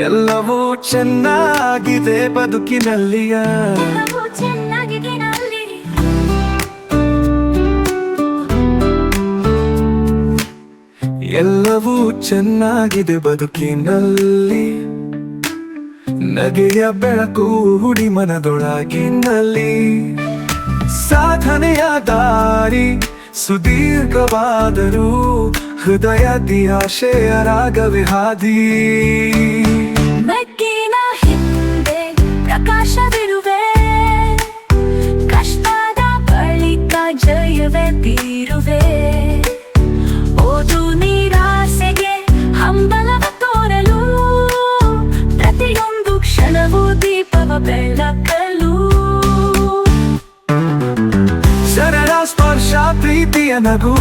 ಎಲ್ಲವೂ ಚೆನ್ನಾಗಿದೆ ಬದುಕಿನಲ್ಲಿಯ. ಎಲ್ಲವೂ ಚೆನ್ನಾಗಿದೆ ಬದುಕಿನಲ್ಲಿ. ನಗೆಯ ಬೆಳಕು ಹುಡಿ ಮನದೊಳಗಿನಲ್ಲಿ. ಸಾಧನೆಯ ದಾರಿ ಸುದೀರ್ಘವಾದರೂ ಹೃದಯ ದಿಯಾಶೆಯ ರಾಗವೇ ಪ್ರೀತಿಯ ನಗು.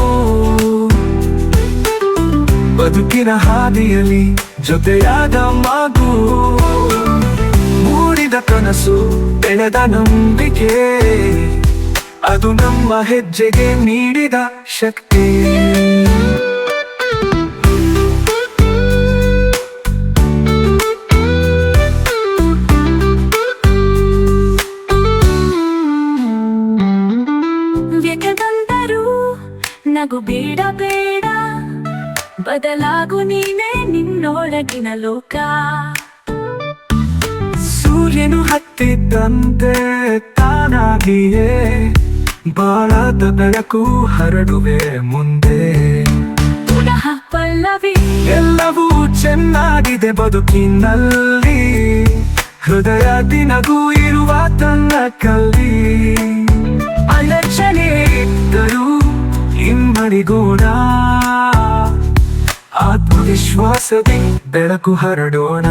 ಬದುಕಿನ ಹಾದಿಯಲ್ಲಿ ಜೊತೆಯಾದ ಮಗು. ಮೂಡಿದ ಕನಸು, ಬೆಳೆದ ನಂಬಿಕೆ. ಅದು ನಮ್ಮ ಹೆಜ್ಜೆಗೆ ನೀಡಿದ ಶಕ್ತಿ. ವ್ಯಕದಂದರು ನಗು ಬೇಡ ಬೇಡ. ಬದಲಾಗು ನೀನೇ ನಿನ್ನೊಳಗಿನ ಲೋಕ. ಸೂರ್ಯನು ಹತ್ತಿದ್ದಂತೆ ತಾನಾಗಿಯೇ ಬಾಳದ ಬೆಳಕು ಹರಡುವೆ ಮುಂದೆ. ಪುನಃ ಪಲ್ಲವಿ. ಎಲ್ಲವೂ ಚೆನ್ನಾಗಿದೆ ಬದುಕಿನಲ್ಲಿ. ಹೃದಯ ದಿನಗೂ ಇರುವ ತನ್ನ ಕಲ್ಲಿ. ಹಿಮ್ಮಡಿಗೋಣ ಆತ್ಮವಿಶ್ವಾಸದಿ ಬೆಳಕು ಹರಡೋಣ.